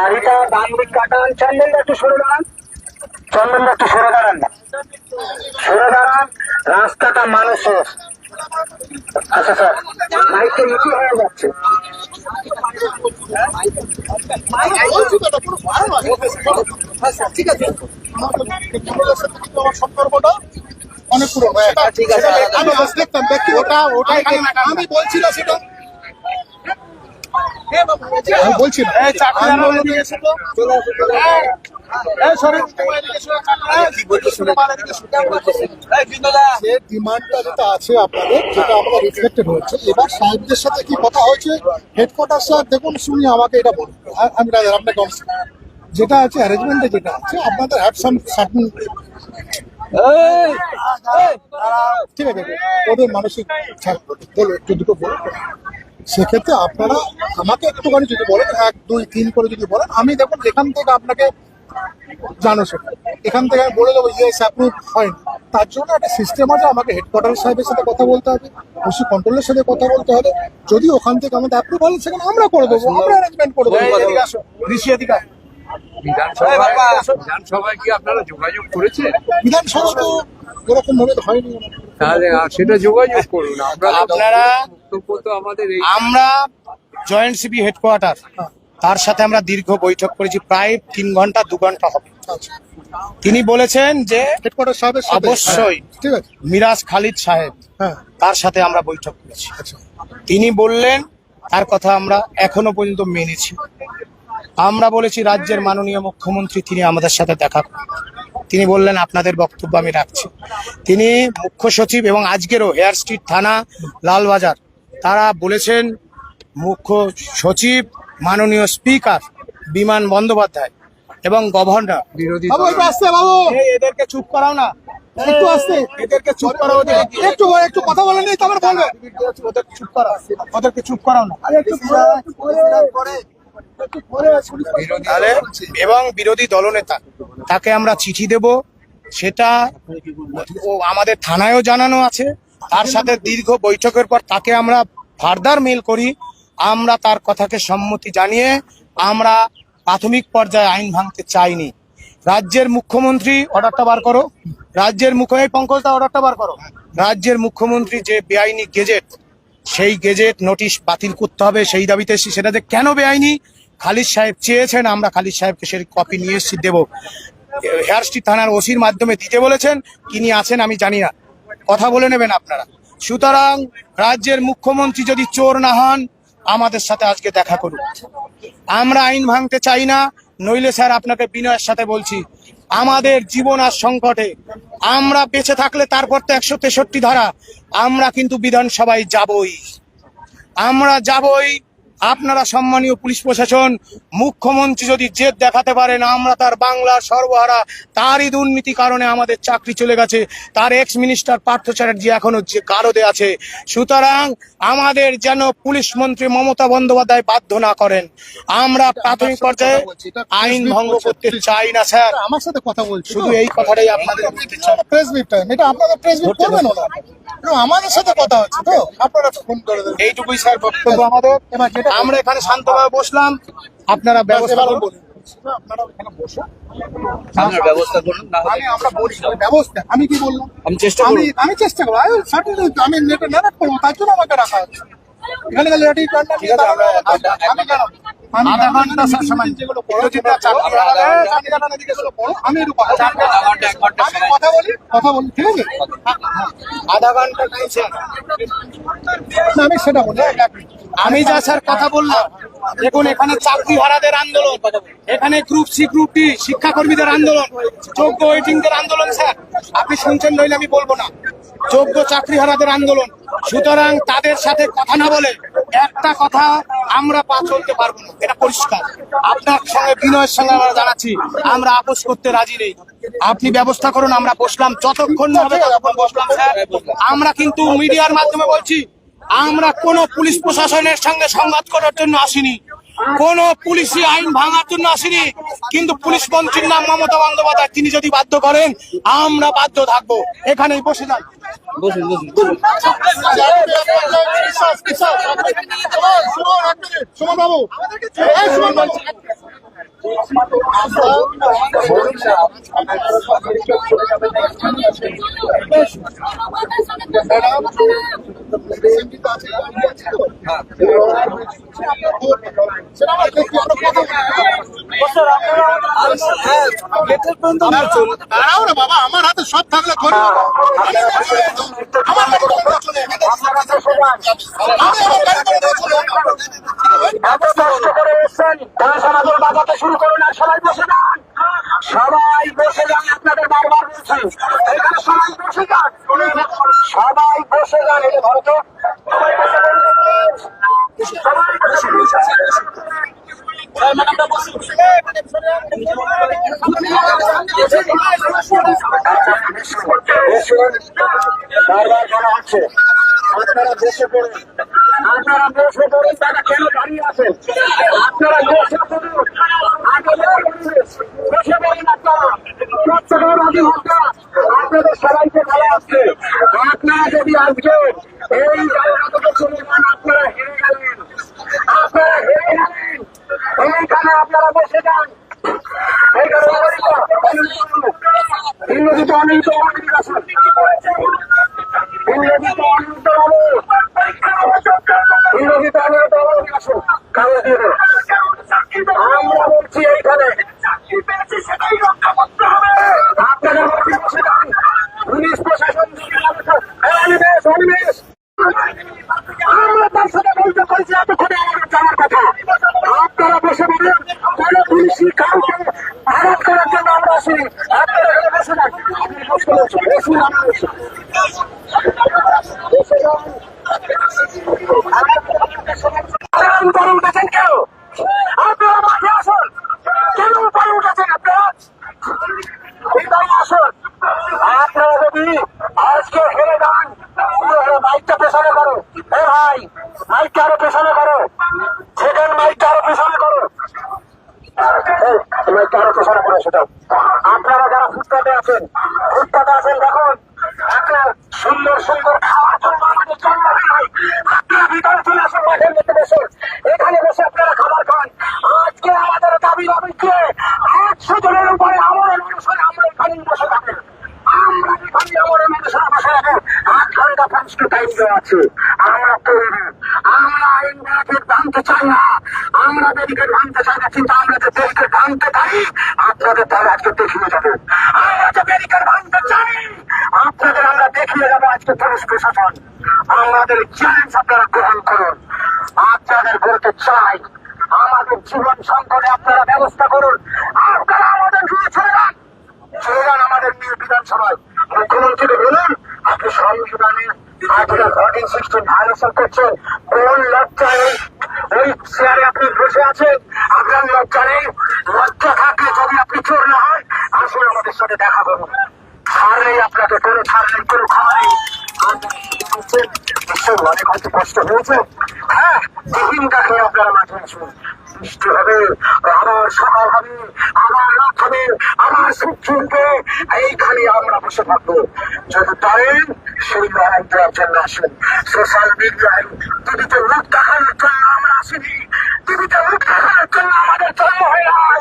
গাড়িটা ডান দিক কাটান চন্দনটা একটু সরে দাঁড়ান। চন্দনটা একটু সরে দাঁড়ান। না সরে দাঁড়ান রাস্তাটা মানুষের। আচ্ছা স্যার মাইকটা নিচু হয়ে যাচ্ছে। ঠিক আছে সম্পর্কটা অনেক পুরো ঠিক আছে। আমি দেখতাম ব্যক্তি ওটা ওটাই আমি বলছি না সেটা। আমি বলছি যে ডিমান্ডটা যেটা আছে আপনাদের যেটা রিফ্লেক্টেড এবার সাহেবদের সাথে কি কথা হয়েছে? হেডকোয়ার্টার স্যার দেখুন শুনি আমাকে এটা বলুন। আমি রাজার আপনাকে যেটা আছে অ্যারেঞ্জমেন্টে যেটা আছে আপনাদের হ্যাভ সাম সার্টেন ঠিক আছে ওদের মানসিক ছাড় বলো একটু দুটো বলো সেক্ষেত্রে আপনারা আমাকে একটুখানি যদি বলেন এক দুই তিন করে যদি বলেন আমি দেখুন এখান থেকে আপনাকে জানো সেটা এখান থেকে আমি বলে দেবো ইয়েস অ্যাপ্রুভ হয়নি তার জন্য একটা সিস্টেম আছে আমাকে হেডকোয়ার্টার সাহেবের সাথে কথা বলতে হবে ওসি কন্ট্রোলের সাথে কথা বলতে হবে যদি ওখান থেকে আমাদের অ্যাপ্রুভ হয় সেখানে আমরা করে দেবো আমরা অ্যারেঞ্জমেন্ট করে দেবো এদিকে আসো, ঋষি এদিকে আয়। বিধানসভায় বিধানসভায় কি আপনারা যোগাযোগ করেছেন? বিধানসভা তো ওরকম ভাবে হয়নি। তাহলে সেটা যোগাযোগ করুন। আমরা আপনারা- বক্তব্য তো আমাদের এই আমরা জয়েন্ট সিবি হেডকোয়ার্টার তার সাথে আমরা দীর্ঘ বৈঠক করেছি প্রায় তিন ঘণ্টা দু ঘণ্টা হবে। আচ্ছা। তিনি বলেছেন যে হেডকোয়ার্টার সাহেবের সাথে অবশ্যই। হ্যাঁ, ঠিক আছে। মিরাজ খালিদ সাহেব হ্যাঁ। তার সাথে আমরা বৈঠক করেছি। আচ্ছা। তিনি বললেন তার কথা আমরা এখনও পর্যন্ত মেনেছি। আমরা বলেছি রাজ্যের মাননীয় মুখ্যমন্ত্রী তিনি আমাদের সাথে দেখা করুন। তিনি বললেন আপনাদের বক্তব্য আমি রাখছি। তিনি মুখ্য সচিব এবং আজকেরও হেয়ার স্ট্রিট থানা লালবাজার তারা বলেছেন মুখ্য সচিব মাননীয় স্পিকার বিমান বন্দ্যোপাধ্যায় এবং গভর্নর। বিরোধী এদেরকে চুপ করাও না। একটু আসতে। এদেরকে চুপ করাও একটু একটু কথা বলে নেই তারপরে বলবে। ওদের চুপ ওদেরকে চুপ করাও না। এবং বিরোধী দলনেতা, তাকে আমরা চিঠি দেব। সেটা ও আমাদের থানায়ও জানানো আছে। তার সাথে দীর্ঘ বৈঠকের পর তাকে আমরা ফার্দার মেল করি। আমরা তার কথাকে সম্মতি জানিয়ে আমরা প্রাথমিক পর্যায়ে আইন ভাঙতে চাইনি। রাজ্যের মুখ্যমন্ত্রী অর্ডারটা বার করো। রাজ্যের মুখ্য এই পঙ্কজ দা, অর্ডারটা বার করো। রাজ্যের মুখ্যমন্ত্রী যে বেআইনি গেজেট, সেই গেজেট নোটিশ বাতিল করতে হবে, সেই দাবিতে এসেছি। সেটা যে কেন বেআইনি? খালিদ সাহেব চেয়েছেন, আমরা খালিদ সাহেবকে সেই কপি নিয়ে এসেছি, দেব। হেয়ার স্ট্রিট থানার ওসির মাধ্যমে দিতে বলেছেন তিনি আছেন আমি জানি না কথা বলে নেবেন আপনারা সুতরাং রাজ্যের মুখ্যমন্ত্রী যদি চোর না হন আমাদের সাথে আজকে দেখা করুন আমরা আইন ভাঙতে চাই না নইলে স্যার আপনাকে বিনয়ের সাথে বলছি আমাদের জীবন আর সংকটে আমরা বেঁচে থাকলে তারপর তো একশো তেষট্টি ধারা আমরা কিন্তু বিধানসভায় যাবই আমরা যাবই আপনারা সম্মানীয় পুলিশ প্রশাসন মুখ্যমন্ত্রী যদি জেদ দেখাতে পারেন আমরা তার বাংলার সর্বহারা তারই দুর্নীতি কারণে আমাদের চাকরি চলে গেছে। তার এক্স মিনিস্টার পার্থ চ্যাটার্জি এখনও যে গারদে আছে। সুতরাং আমাদের যেন পুলিশ মন্ত্রী মমতা বন্দ্যোপাধ্যায় বাধ্য না করেন। আমরা প্রাথমিক পর্যায়ে আইন ভঙ্গ করতে চাই না স্যার। আমার সাথে কথা বলছি শুধু এই কথাটাই আপনাদের প্রেস মিট টাইম এটা আপনাদের প্রেস মিট করবেন ওরা না, আমাদের সাথে কথা হচ্ছে তো। আপনারা ফোন করে দেবেন। এইটুকুই স্যার বক্তব্য। আমাদের এবার যেটা আমরা এখানে শান্তভাবে বসলাম। আপনারা ব্যবস্থা করুন। আমি আমরা বলি ব্যবস্থা আমি কি বললাম? আমি চেষ্টা আমি আমি চেষ্টা করব। আমি নেটে করব তার জন্য আমাকে রাখা হচ্ছে। এখানে আধা ঘণ্টা সময়। আমি আধা ঘন্টা- আমি কথা বলি। কথা বলি ঠিক আছে আধা ঘণ্টা টাইম সেটা বলি। আমি যা স্যার কথা বললাম দেখুন এখানে চাকরি হারাদের আন্দোলন এখানে গ্রুপ সি গ্রুপ ডি শিক্ষাকর্মীদের আন্দোলন যোগ্য ওয়েটিংদের আন্দোলন স্যার আপনি শুনছেন নইলে আমি বলব না যোগ্য চাকরি হারাদের আন্দোলন সুতরাং তাদের সাথে কথা না বলে একটা কথা আমরা পা চলতে পারব না। এটা পরিষ্কার। আপনার সঙ্গে বিনয়ের সঙ্গে আমরা জানাচ্ছি, আমরা আপোষ করতে রাজি নেই। আপনি ব্যবস্থা করুন, আমরা বসলাম। যতক্ষণ হবে ততক্ষণ বসলাম, স্যার। আমরা কিন্তু মিডিয়ার মাধ্যমে বলছি, আমরা কোনো পুলিশ প্রশাসনের সঙ্গে সংবাদ করার জন্য আসিনি। কোন পুলিশি আইন ভাঙার জন্য আসেনি। কিন্তু পুলিশ মন্ত্রীর নাম মমতা বন্দ্যোপাধ্যায় তিনি যদি বাধ্য করেন আমরা বাধ্য থাকব। এখানেই বসে যান। বসুন বসুন। সুমন, সুমন বাবু বাবু দাঁড়াও না বাবা, আমার হাতে সব থাকলে এত কষ্ট করে এসছেন শুরু করুন আর সবাই বারবার বলা হচ্ছে আপনারা বসে পড়ুন আপনারা বসে পড়ুন দাদা কেন দাঁড়িয়ে আছেন আপনারা বসে পড়ুন অধিবাসীরা আপনাদের সবাইকে ভালো আসছে আপনারা যদি আজকে এই জায়গাটাকে চলে যান আপনারা হেরে গেলেন আপনারা হেরে গেলেন এইখানে আপনারা বসে যান এইখানে ইংরেজিতে অনেক অনেক আছে ইংরেজিতে অনিয়মিত হবে ইংরেজিতে অনিয়মিত হবে আসুন কাগজ দিয়ে দেবো আমরা বলছি এইখানে আপনাদের মধ্যে বসে যান পুলিশ প্রশাসন এই অনিমেষ, অনিমেষ। আমরা তার সাথে বলতে করেছি এতক্ষণে আমাদের জানার কথা আপনারা বসে বলুন কোন পুলিশি কাউকে আঘাত করার জন্য আমরা আসিনি আপনারা এখানে বসে যান আপনি বসে বলছেন বসুন আমরা বসে বসে যান। আন্দোলন করে উঠেছেন কেন আপনারা মাঠে আসুন কেন উপরে উঠেছেন আপনারা ভিতরে আসুন আপনারা যদি আজকে হেরে যান তাহলে মাইকটা পেছনে করো এ ভাই মাইকটা আরও পেছনে করো সেকেন্ড মাইকটা আরও পেছনে করো এই, আপনারা যারা ফুটপাতে আছেন ফুটপাতে আছেন দেখুন একটা সুন্দর সুন্দর খাওয়ার জন্য আমাদের আপনারা ভিতরে চলে আসুন মাঠের মধ্যে বসুন। এখানে বসে আপনারা খাবার খান। আজকে আমাদের দাবি দাবিকে একশো জনের উপরে আমার মানুষ হয়, আমরা এখানে বসে থাকি। আমরা মানুষের বসে আট ঘণ্টা পাঁচটা টাইম দেওয়া আছে। আমরা তৈরি। আমরা আইন ব্যারিকেড ভাঙতে চাই না। আমরা ব্যারিকেড ভাঙতে চাই না কিন্তু আমরা যে দেশকে ভাঙতে পারি আপনাদের তাহলে আজকে দেখিয়ে যাব আমরা যে ব্যারিকেড ভাঙতে চাই আপনাদের আমরা দেখিয়ে যাব আজকে পুলিশ প্রশাসন আমাদের চ্যালেঞ্জ আপনারা গ্রহণ করুন আপনাদের বলতে চাই আমাদের জীবন সংকটে আপনারা ব্যবস্থা করুন আপনারা আমাদের নিয়ে চলে যান চলে যান আমাদের নিয়ে বিধানসভায় মুখ্যমন্ত্রী বলুন আপনি সংবিধানে আর্টিকেল ফর্টিন সিক্সটিন ভায়োলেশন করছেন কোন লজ্জা নেই ওই চেয়ারে আপনি বসে আছেন আপনার লজ্জা নেই লজ্জা থাকলে যদি আপনি চোর না হয় আসুন আমাদের সাথে দেখা করুন ছাড় নেই আপনাকে কোনো ছাড় নেই কোনো খাওয়া নেই নিশ্চয় অনেক হয়তো কষ্ট হয়েছে? হ্যাঁ খেয়ে আপনারা মাঠে আসুন। বৃষ্টি হবে, আমরা বসে থাকব। যদি পারেন, সেই লড়াই দেওয়ার জন্য আসুন। সোশ্যাল মিডিয়ায় টিভিতে মুখ দেখানোর জন্য আমরা আসিনি। টিভিতে মুখ দেখানোর জন্ম হয় নাই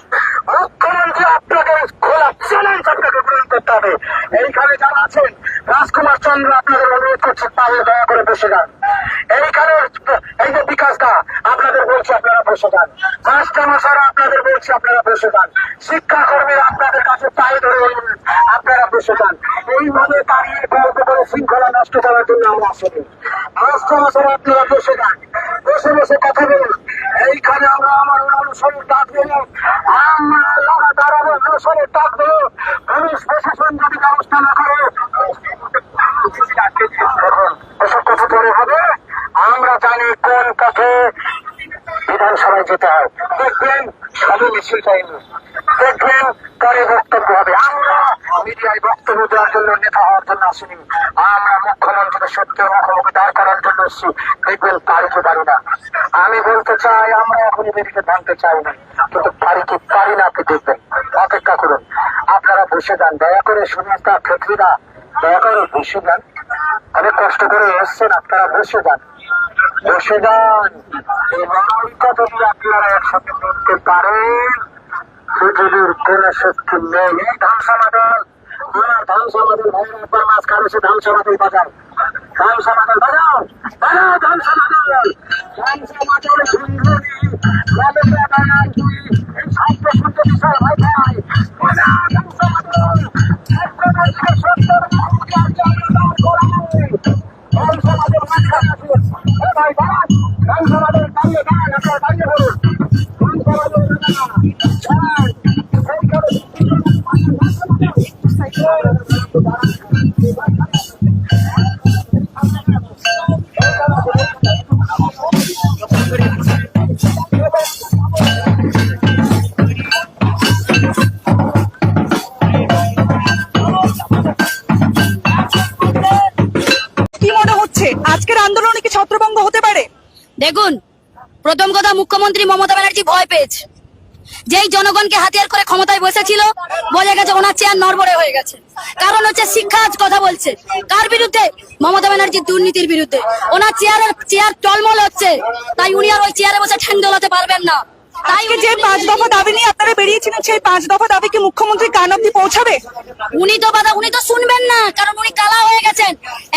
মুখ্যমন্ত্রী আপনাকে খোলা চ্যালেঞ্জ আপনাকে গ্রহণ করতে হবে এইখানে যারা আছেন রাজকুমার চন্দ্র আপনাদের অনুরোধ করছে তাহলে দয়া করে বসে যান এইখানে এই যে বিকাশ দা আপনাদের বলছি আপনারা বসে যান মাস্টার মশারা আপনাদের বলছি আপনারা বসে যান শিক্ষাকর্মীরা আপনাদের কাছে পায়ে ধরে বলুন আপনারা বসে যান এইভাবে দাঁড়িয়ে গল্প করে শৃঙ্খলা নষ্ট করার জন্য আমরা আসেনি মাস্টার মশারা আপনারা বসে যান বসে বসে কথা বলুন। এইখানে আমরা আমার অনুসরণ ডাক দেব। আমরা আমার অনুসরণ ডাক দেব। পুলিশ প্রশাসন যদি ব্যবস্থা না করে, এসব কথা পরে হবে। আমরা জানি কোন পথে বিধানসভায় যেতে হয়। দেখবেন সবই মিছিল টাইম। দেখবেন পরে বক্তব্য হবে। আমরা মিডিয়ায় বক্তব্য দেওয়ার জন্য নেতা হওয়ার জন্য আসিনি। আমরা মুখ্যমন্ত্রীর সত্য মুখোমুখি দাঁড় করার জন্য এসেছি। দেখবেন পারি কি পারি না। আমি বলতে চাই, আমরা এখন বেরিয়ে ভাঙতে চাই না। কিন্তু পারি কি পারি না আপনি দেখবেন। অপেক্ষা করুন। আপনারা বসে যান। দয়া করে সুনীতা ক্ষেত্রীরা। দয়া করে বসে যান। অনেক কষ্ট করে এসছেন, আপনারা বসে যান। বসে যান। এই লড়াইটা যদি আপনারা একসাথে করতে পারেন। পৃথিবীর কোন শক্তি নেই। সমাধান আমার ধান সমাজের ভাইয়ের একবার মাছ কারও ধান সমাজের বাজার। ধান সমাজের বাজার ধান সমাজের ধান সমাজের আজকের আন্দোলনে কি ছত্রভঙ্গ হতে পারে? দেখুন, প্রথম কথা মুখ্যমন্ত্রী মমতা ব্যানার্জি ভয় পেয়েছে। যেই জনগণকে হাতিয়ার করে ক্ষমতায় বসেছিল, বোঝা গেছে ওনার চেয়ার নড়বড়ে হয়ে গেছে। কারণ হচ্ছে শিক্ষা আজ কথা বলছে। কার বিরুদ্ধে? মমতা ব্যানার্জির দুর্নীতির বিরুদ্ধে। ওনার চেয়ারের চেয়ার টলমল হচ্ছে। তাই উনি আর ওই চেয়ারে বসে ঠ্যাং দোলাতে পারবেন না। তাই যে পাঁচ দফা দাবি নিয়ে আপনারা বেরিয়েছিলেন সেই পাঁচ দফা দাবি কি মুখ্যমন্ত্রী কান অব্দি পৌঁছাবে? উনি তো বাধা উনি তো শুনবেন না কারণ উনি কালা হয়ে গেছেন।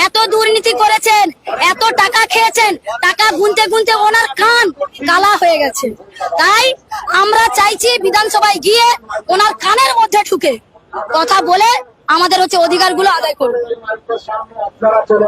এত দুর্নীতি করেছেন এত টাকা খেয়েছেন টাকা গুনতে গুনতে ওনার কালা হয়ে গেছে। তাই আমরা চাইছি বিধানসভায় গিয়ে ওনার কানের মধ্যে ঢুকে কথা বলে আমাদের হচ্ছে অধিকারগুলো আদায় চলে